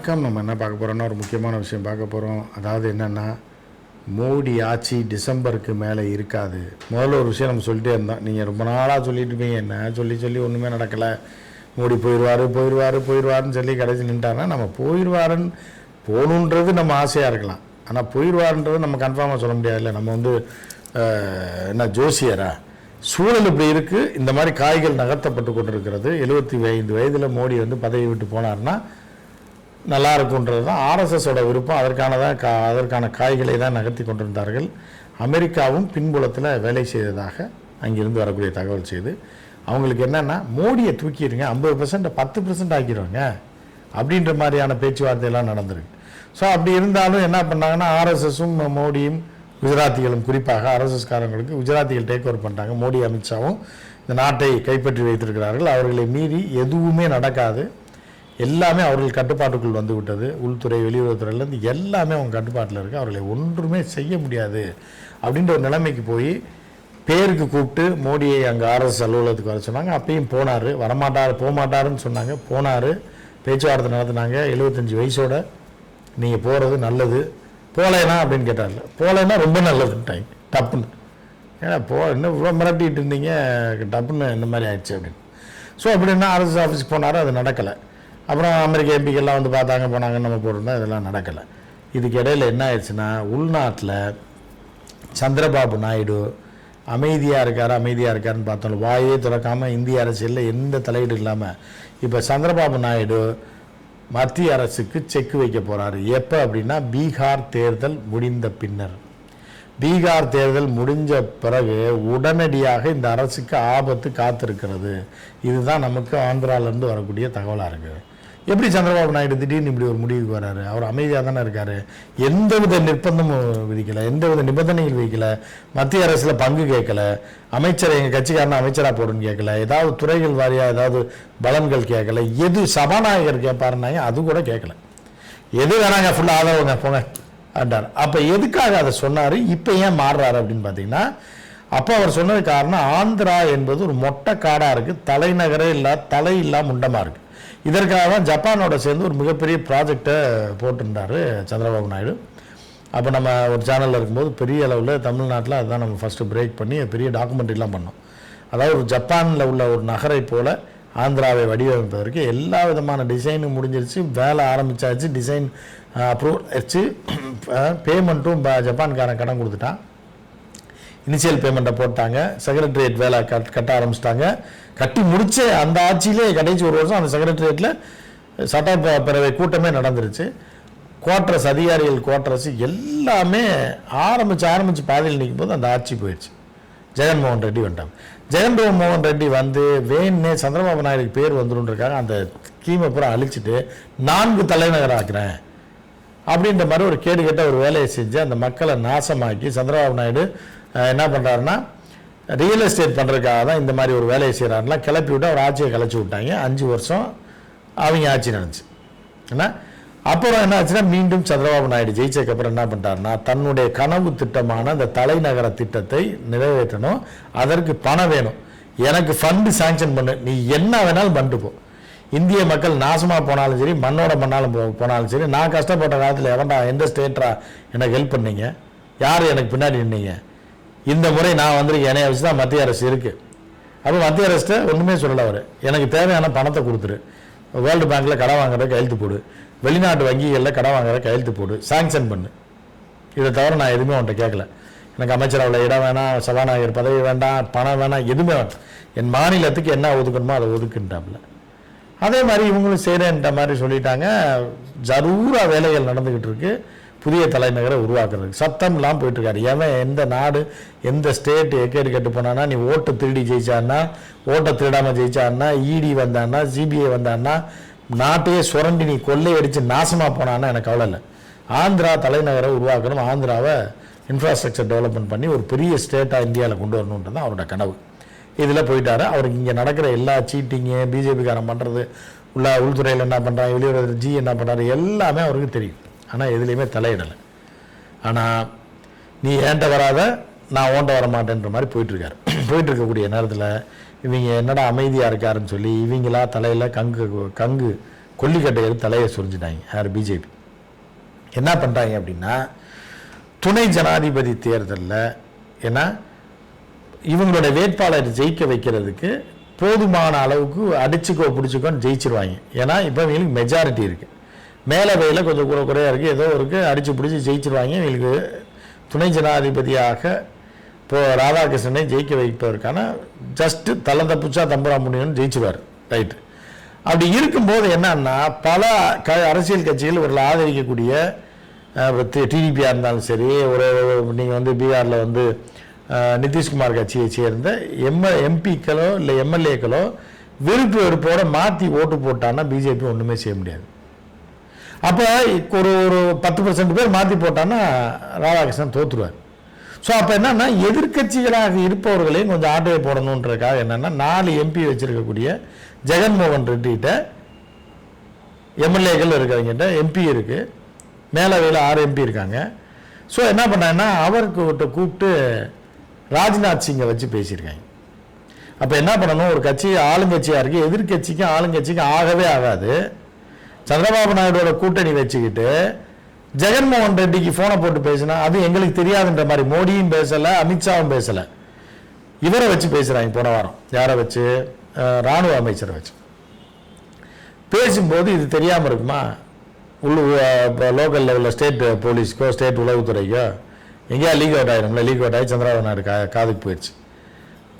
வணக்கம். நம்ம என்ன பார்க்க போகிறோம்னா ஒரு முக்கியமான விஷயம் பார்க்க போகிறோம் அதாவது என்னென்னா மோடி ஆட்சி டிசம்பருக்கு மேலே இருக்காது. முதல்ல ஒரு விஷயம் நம்ம சொல்லிட்டே இருந்தோம். நீங்கள் ரொம்ப நாளாக சொல்லிட்டு இருப்பீங்க. என்ன சொல்லி சொல்லி ஒன்றுமே நடக்கலை. மோடி போயிடுவார் போயிடுவார் போயிடுவாருன்னு சொல்லி கடைசி நின்ட்டாருன்னா நம்ம போயிடுவாருன்னு போகணுன்றது நம்ம ஆசையாக இருக்கலாம். ஆனால் போயிடுவாருன்றது நம்ம கன்ஃபார்மாக சொல்ல முடியாதுல்ல. நம்ம வந்து என்ன ஜோசியரா? சூழல் இப்படி இருக்குது இந்த மாதிரி காய்கள் நகர்த்தப்பட்டு கொண்டிருக்கிறது. எழுபத்தி ஐந்து வயதில் மோடி வந்து பதவி விட்டு போனார்னா நல்லா இருக்குன்றது தான் ஆர்எஸ்எஸோட விருப்பம். அதற்கானதான் கா அதற்கான காய்களை தான் நகர்த்தி கொண்டிருந்தார்கள். அமெரிக்காவும் பின்புலத்தில் வேலை செய்ததாக அங்கிருந்து வரக்கூடிய தகவல் செய்து அவங்களுக்கு என்னென்னா மோடியை தூக்கிடுங்க ஐம்பது பர்சன்ட் பத்து பர்சன்ட் ஆக்கிடுவாங்க அப்படின்ற மாதிரியான பேச்சுவார்த்தையெல்லாம் நடந்திருக்கு. ஸோ அப்படி இருந்தாலும் என்ன பண்ணாங்கன்னா ஆர்எஸ்எஸும் மோடியும் குஜராத்திகளும் குறிப்பாக ஆர்எஸ்எஸ்காரங்களுக்கு குஜராத்திகள் டேக் ஓவர் பண்ணிட்டாங்க. மோடி அமித்ஷாவும் இந்த நாட்டை கைப்பற்றி வைத்திருக்கிறார்கள். அவர்களை மீறி எதுவுமே நடக்காது. எல்லாமே அவர்கள் கட்டுப்பாட்டுக்குள் வந்துவிட்டது. உள்துறை வெளியுறவுத்துறையிலேருந்து எல்லாமே அவங்க கட்டுப்பாட்டில் இருக்குது அவர்களை ஒன்றுமே செய்ய முடியாது அப்படின்ற ஒரு நிலைமைக்கு போய் பேருக்கு கூப்பிட்டு மோடியை அங்கே ஆர்எஸ் அலுவலகத்துக்கு வர சொன்னாங்க. அப்பயும் போனார். வரமாட்டார் போகமாட்டாருன்னு சொன்னாங்க. போனார். பேச்சுவார்த்தை நடத்தினாங்க. எழுபத்தஞ்சி வயசோட நீங்கள் போகிறது நல்லது. போகலைனா அப்படின்னு கேட்டார்ல போகலைன்னா ரொம்ப நல்லதுன்ட்டாங்க டப்புன்னு. ஏன்னா போ இன்னும் இவ்வளோ மிரட்டிகிட்டு இருந்தீங்க? டப்புன்னு இந்த மாதிரி ஆயிடுச்சு அப்படின்னு. ஸோ அப்படின்னா ஆர்எஸ் ஆஃபீஸ் போனார். அது நடக்கலை. அப்புறம் அமெரிக்க எம்பிக்கெல்லாம் வந்து பார்த்தாங்க போனாங்கன்னு நம்ம போட்டிருந்தோம் இதெல்லாம் நடக்கலை. இதுக்கு இடையில என்ன ஆயிடுச்சுன்னா உள்நாட்டில் சந்திரபாபு நாயுடு அமைதியாக இருக்கார் அமைதியாக இருக்காருன்னு பார்த்தோம் வாயே திறக்காமல் இந்திய அரசியலில் எந்த தலையீடு இல்லாமல் இப்போ சந்திரபாபு நாயுடு மத்திய அரசுக்கு செக் வைக்க போகிறாரு எப்போ அப்படின்னா பீகார் தேர்தல் முடிந்த பின்னர். பீகார் தேர்தல் முடிஞ்ச பிறகு உடனடியாக இந்த அரசுக்கு ஆபத்து காத்திருக்கிறது. இதுதான் நமக்கு ஆந்திராவிலேருந்து வரக்கூடிய தகவலாக இருக்குது எப்படி சந்திரபாபு நாயுடு திடீர்னு இப்படி ஒரு முடிவுக்கு வராரு? அவர் அமைதியாக தானே இருக்காரு. எந்தவித நிர்பந்தமும் விதிக்கல எந்தவித நிபந்தனைகள் விதிக்கல மத்திய அரசில் பங்கு கேட்கல அமைச்சர் எங்கள் கட்சிக்காரன அமைச்சராக போடுன்னு கேட்கல ஏதாவது துறைகள் வாரியாக ஏதாவது பலன்கள் கேட்கல எது சபாநாயகர் கேட்பாருன்னாங்க அது கூட கேட்கல. எது வேணாங்க ஃபுல்லாக ஆதரவுங்க போங்க அப்படின்றார். அப்போ எதுக்காக அதை சொன்னார்? இப்போ ஏன் மாறுறாரு அப்படின்னு பார்த்தீங்கன்னா அப்போ அவர் சொன்னது காரணம் ஆந்திரா என்பது ஒரு மொட்டை காடாக இருக்குது தலைநகரே இல்லை தலை இல்லா முண்டமாக இருக்குது இதற்காக தான் ஜப்பானோட சேர்ந்து ஒரு மிகப்பெரிய ப்ராஜெக்டை போட்டிருந்தாரு சந்திரபாபு நாயுடு. அப்போ நம்ம ஒரு சேனலில் இருக்கும்போது பெரிய அளவில் தமிழ்நாட்டில் அதுதான் நம்ம ஃபஸ்ட்டு பிரேக் பண்ணி பெரிய டாக்குமெண்ட்ரிலாம் பண்ணோம். அதாவது ஒரு ஜப்பானில் உள்ள ஒரு நகரை போல் ஆந்திராவை வடிவமைப்பதற்கு எல்லா விதமான டிசைனும் முடிஞ்சிருச்சு வேலை ஆரம்பிச்சாச்சு டிசைன் அப்ரூவ் ஆச்சு பேமெண்ட்டும் ஜப்பான்காரன் கடன் கொடுத்துட்டான். இனிஷியல் பேமெண்ட்டை போட்டாங்க. செக்ரட்டரியேட் வேலை கட் கட்ட ஆரம்பிச்சிட்டாங்க. கட்டி முடிச்ச அந்த ஆட்சியிலே கடைசி ஒரு வருஷம் அந்த செக்ரட்டரியேட்டில் சட்டப்பேரவை கூட்டமே நடந்துருச்சு. குவார்டர்ஸ் அதிகாரிகள் குவார்டர்ஸ் எல்லாமே ஆரம்பித்து ஆரம்பிச்சு பாதையில் நிற்கும் போது அந்த ஆட்சி போயிடுச்சு. ஜெகன்மோகன் ரெட்டி வந்துட்டாங்க. ஜெகன்மோகன் ரெட்டி வந்து வேணே சந்திரபாபு நாயுடுக்கு பேர் வந்துருன்றக்காக அந்த ஸ்கீமை பூரா அழிச்சிட்டு நான்கு தலைநகர் ஆக்குறேன் அப்படின்ற மாதிரி ஒரு கேடு கெட்ட ஒரு வேலையை செஞ்சு அந்த மக்களை நாசமாக்கி சந்திரபாபு நாயுடு என்ன பண்ணுறாருன்னா ரியல் எஸ்டேட் பண்ணுறதுக்காக தான் இந்த மாதிரி ஒரு வேலையை செய்கிறாருலாம் கிளப்பி விட்டு அவர் ஆட்சியை கலைச்சி விட்டாங்க. அஞ்சு வருஷம் அவங்க ஆட்சி நடந்துச்சு. என்ன? அப்புறம் என்ன ஆச்சுன்னா மீண்டும் சந்திரபாபு நாயுடு ஜெயிச்சதுக்கப்புறம் என்ன பண்ணிட்டாருன்னா தன்னுடைய கனவு திட்டமான அந்த தலைநகர திட்டத்தை நிறைவேற்றணும். அதற்கு பணம் வேணும். எனக்கு ஃபண்டு சாங்ஷன் பண்ணு. நீ என்ன வேணாலும் பண்ணிட்டு போ. இந்திய மக்கள் நாசமாக போனாலும் சரி மண்ணோட மண்ணாலும் போ போனாலும் சரி நான் கஷ்டப்பட்ட காலத்தில் எவன்டா எந்த ஸ்டேட்டரா எனக்கு ஹெல்ப் பண்ணீங்க? யார் எனக்கு பின்னாடி நின்னீங்க? இந்த முறை நான் வந்திருக்கேன். என்னைய வச்சு தான் மத்திய அரசு இருக்குது அப்போ மத்திய அரசுட்ட ஒன்றுமே சொல்லலை அவர். எனக்கு தேவையான பணத்தை கொடுத்துரு. வேர்ல்டு பேங்க்கில் கடன் வாங்குற கையெழுத்து போடு. வெளிநாட்டு வங்கிகளில் கடன் வாங்குற கையெழுத்து போடு. சாங்ஷன் பண்ணு. இதை தவிர நான் எதுவுமே உன்ட்ட கேட்கல எனக்கு அமைச்சரவில் இடம் வேணாம் சபாநாயகர் பதவி வேண்டாம் பணம் வேணாம் எதுவுமே வேண்டாம் என் மாநிலத்துக்கு என்ன ஒதுக்கணுமோ அதை ஒதுக்குன்ட்டாப்புல அதே மாதிரி இவங்களும் செய்கிறேன்ற மாதிரி சொல்லிட்டாங்க. ஜரூரா வேலைகள் நடந்துக்கிட்டு இருக்கு. புதிய தலைநகரை உருவாக்குறதுக்கு. சத்தம் இல்லாமல் ஏன் எவன் எந்த நாடு எந்த ஸ்டேட் எக்கேடு கெட்டு போனான்னா நீ ஓட்டை திருடி ஜெயிச்சான்னா ஓட்டை திருடாமல் ஜெயிச்சான்னா இடி வந்தான்னா சிபிஐ வந்தான்னா நாட்டையே சுரண்டி நீ கொள்ளையடித்து நாசமாக போனான்னா எனக்கு கவலை இல்லை. ஆந்திரா தலைநகரை உருவாக்கணும். ஆந்திராவை இன்ஃப்ராஸ்ட்ரக்சர் டெவலப்மெண்ட் பண்ணி ஒரு பெரிய ஸ்டேட்டாக இந்தியாவில் கொண்டு வரணுன்றது தான் அவரோட கனவு. இதில் போயிட்டார். அவருக்கு இங்கே நடக்கிற எல்லா சீட்டிங்கு பிஜேபிக்காரன் பண்ணுறது உள்ள உள்துறையில் என்ன பண்ணுறாங்க வெளியுறவு ஜி என்ன பண்ணுறாரு எல்லாமே அவருக்கு தெரியும். ஆனால் எதுலேயுமே தலையிடலை. ஆனால் நீ ஏன்ட்ட வராத நான் ஓண்ட வர மாட்டேன்ற மாதிரி போயிட்டுருக்காரு. போயிட்டு இருக்கக்கூடிய நேரத்தில் இவங்க என்னடா அமைதியாக இருக்காருன்னு சொல்லி இவங்களா தலையில் கங்கு கங்கு கொல்லிக்கட்டை தலையை சொரிஞ்சிட்டாங்க. யார்? பிஜேபி என்ன பண்ணுறாங்க அப்படின்னா துணை ஜனாதிபதி தேர்தலில் ஏன்னா இவங்களோட வேட்பாளர் ஜெயிக்க வைக்கிறதுக்கு போதுமான அளவுக்கு அடிச்சுக்கோ பிடிச்சிக்கோன்னு ஜெயிச்சிருவாங்க. ஏன்னா இப்போ இவங்களுக்கு மெஜாரிட்டி இருக்குது மேலவையில் கொஞ்சம் கூட குறையாக இருக்குது ஏதோ இருக்குது அடித்து பிடிச்சி ஜெயிச்சிருவாங்க. இவங்களுக்கு துணை ஜனாதிபதியாக இப்போ ராதாகிருஷ்ணனை ஜெயிக்க வைப்பதற்கான ஜஸ்ட்டு தலை தப்புச்சா தம்புரா முடியும்னு ஜெயிச்சிருவார். ரைட்டு அப்படி இருக்கும்போது என்னன்னா பல க அரசியல் கட்சிகள் இவர்களை ஆதரிக்கக்கூடிய டிடிபியாக இருந்தாலும் சரி ஒரு நீங்கள் வந்து பீகாரில் வந்து நிதிஷ்குமார் கட்சியை சேர்ந்த எம்எ எம்பிக்களோ இல்லை எம்எல்ஏக்களோ விருப்பு வெறுப்போட மாற்றி ஓட்டு போட்டான்னா பிஜேபி ஒன்றுமே செய்ய முடியாது. அப்போ ஒரு ஒரு பத்து பர்சன்ட் பேர் மாற்றி போட்டான்னா ராதாகிருஷ்ணன் தோற்றுருவார் ஸோ அப்போ என்னன்னா எதிர்க்கட்சிகளாக இருப்பவர்களையும் கொஞ்சம் ஆட்டையை போடணுன்றதுக்காக என்னென்னா நாலு எம்பி வச்சுருக்கக்கூடிய ஜெகன்மோகன் ரெட்டிகிட்ட எம்எல்ஏக்கள் இருக்கிறவங்கிட்ட எம்பி இருக்குது மேலவையில் ஆறு எம்பி இருக்காங்க. ஸோ என்ன பண்ணாங்கன்னா அவருக்கு கூப்பிட்டு ராஜ்நாத் சிங்கை வச்சு பேசியிருக்காங்க. அப்போ என்ன பண்ணணும்? ஒரு கட்சி ஆளுங்கட்சியாக இருக்குது எதிர்க்கட்சிக்கும் ஆளுங்கட்சிக்கும் ஆகவே ஆகாது. சந்திரபாபு நாயுடோட கூட்டணி வச்சுக்கிட்டு ஜெகன்மோகன் ரெட்டிக்கு ஃபோனை போட்டு பேசினா அது எங்களுக்கு தெரியாதுன்ற மாதிரி மோடியும் பேசலை அமித்ஷாவும் பேசலை. இவரை வச்சு பேசுகிறாங்க போன வாரம். யாரை வச்சு? ராணுவ அமைச்சரை வச்சு. பேசும்போது இது தெரியாமல் இருக்குமா? உள்ளூர் லோக்கல் லெவலில் ஸ்டேட் போலீஸ்க்கோ ஸ்டேட் உளவுத்துறைக்கோ? எங்கேயா லீக் அவுட் ஆகிடும்ல லீக் அவுட் ஆகி சந்திரபாபு நாயுடு கா காதுக்கு போயிடுச்சு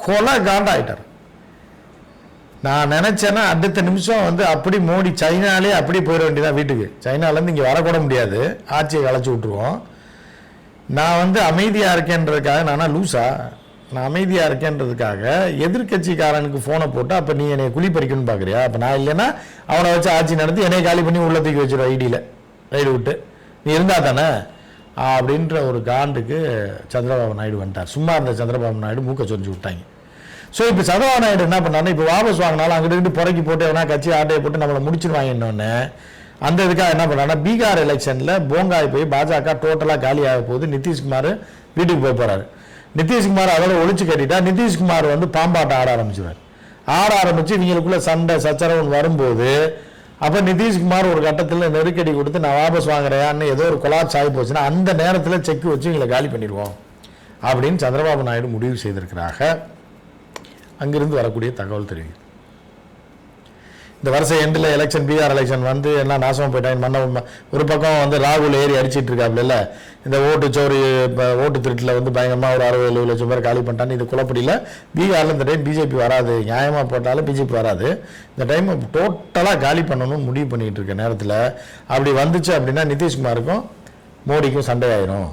கொலை காண்டாயிட்டார். நான் நினச்சேன்னா அடுத்த நிமிஷம் வந்து அப்படி மோடி சைனாலே அப்படி போயிட வேண்டியதான் வீட்டுக்கு. சைனாலேருந்து இங்கே வரக்கூட முடியாது. ஆட்சியை களைச்சி விட்ருவோம் நான் வந்து அமைதியாக இருக்கேன்றதுக்காக நானா லூசா? நான் அமைதியாக இருக்கேன்றதுக்காக எதிர்க்கட்சிக்காரனுக்கு ஃபோனை போட்டு அப்போ நீ என்னை குழி பறிக்கணும்னு பார்க்குறியா அப்போ நான் இல்லைன்னா அவனை வச்சு ஆட்சி நடத்தி என்னை காலி பண்ணி உள்ள தூக்கி வச்சிருவேன் ஐடியில் ரைடு விட்டு. நீ இருந்தால் தானே? அப்படின்ற ஒரு காண்டுக்கு சந்திரபாபு நாயுடு வந்துட்டார். சும்மா இருந்த சந்திரபாபு நாயுடு மூக்க சொரிஞ்சு விட்டாங்க. ஸோ இப்போ சந்திரபாபு நாயுடு என்ன பண்ணாருன்னா இப்போ வாபஸ் வாங்கினாலும் அங்கிட்டு இங்கிட்டு புறக்கி போட்டு எவனா கட்சி ஆட்டையை போட்டு நம்மளை முடிச்சிருவாங்க இன்னொன்று அந்த இதுக்காக என்ன பண்ணாருன்னா பீகார் எலெக்ஷனில் போங்காய் போய் பாஜக டோட்டலாக காலி ஆக போகுது. நிதிஷ்குமார் வீட்டுக்கு போய் போகிறாரு நிதிஷ்குமார் அதோட ஒழிச்சு கட்டிட்டா நிதிஷ்குமார் வந்து பாம்பாட்டை ஆட ஆரம்பிச்சிருவார். ஆட ஆரம்பித்து இவங்களுக்குள்ள சண்டை சச்சரவன் வரும்போது அப்போ நிதிஷ்குமார் ஒரு கட்டத்தில் நெருக்கடி கொடுத்து நான் வாபஸ் வாங்குறேன்னு ஏதோ ஒரு கொலாப்ஸ் ஆகி போச்சுன்னா அந்த நேரத்தில் செக் வச்சு எங்களை காலி பண்ணிடுவோம். அப்படின்னு சந்திரபாபு நாயுடு முடிவு செய்திருக்கிறாங்க. அங்கிருந்து வரக்கூடிய தகவல் தெரிவிக்கும் இந்த வருஷம் எண்டில் எலெக்ஷன் பீகார் எலெக்ஷன் வந்து என்ன நாசமாக போயிட்டாங்க. மன்ன ஒரு பக்கம் வந்து ராகுல் ஏறி அடிச்சிட்டு இருக்காப்புல இந்த ஓட்டு சோரி இப்போ ஓட்டு திருட்டில் வந்து பயங்கரமாக ஒரு அறுபது எழுபது லட்சம் பேர் காலி பண்ணிட்டான்னு இது குழப்படியில் பீகாரில் இந்த டைம் பிஜேபி வராது. நியாயமாக போட்டாலும் பிஜேபி வராது. இந்த டைம் டோட்டலாக காலி பண்ணணும்னு முடிவு பண்ணிகிட்டு இருக்க நேரத்தில் அப்படி வந்துச்சு அப்படின்னா நிதிஷ்குமாருக்கும் மோடிக்கும் சண்டையாயிரும்.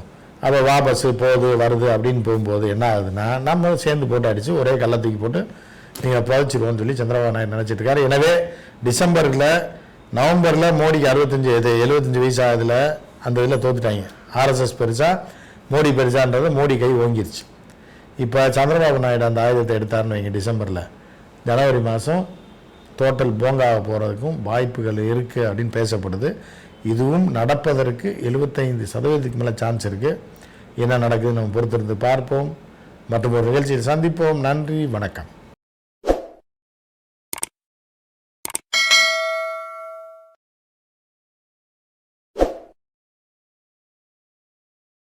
அப்போ வாபஸ் போகுது வருது அப்படின்னு போகும்போது என்ன ஆகுதுன்னா நம்ம சேர்ந்து போட்டு அடித்து ஒரே கள்ளத்துக்கு போட்டு நீங்கள் புதைச்சிருவோம்னு சொல்லி சந்திரபாபு நாயுடு நினச்சிட்டு இருக்காரு. எனவே டிசம்பரில் நவம்பரில் மோடிக்கு அறுபத்தஞ்சு இது எழுபத்தஞ்சு வயசு ஆகுதுல அந்த இதில் தோத்துட்டாங்க. ஆர்எஸ்எஸ் பெருசா மோடி பெருசான்றது மோடி கை ஓங்கிருச்சு. இப்போ சந்திரபாபு நாயுடு அந்த ஆயுதத்தை எடுத்தாருன்னு வைங்க டிசம்பரில். ஜனவரி மாதம் டோட்டல் போங்காக போகிறதுக்கும் வாய்ப்புகள் இருக்குது அப்படின்னு பேசப்படுது. இதுவும் நடப்பதற்கு எழுபத்தைந்து சதவீதத்துக்கு மேலே சான்ஸ் இருக்குது என்ன நடக்குதுன்னு நம்ம பொறுத்திருந்து பார்ப்போம். மற்றும் ஒரு நிகழ்ச்சியில் சந்திப்போம். நன்றி வணக்கம்.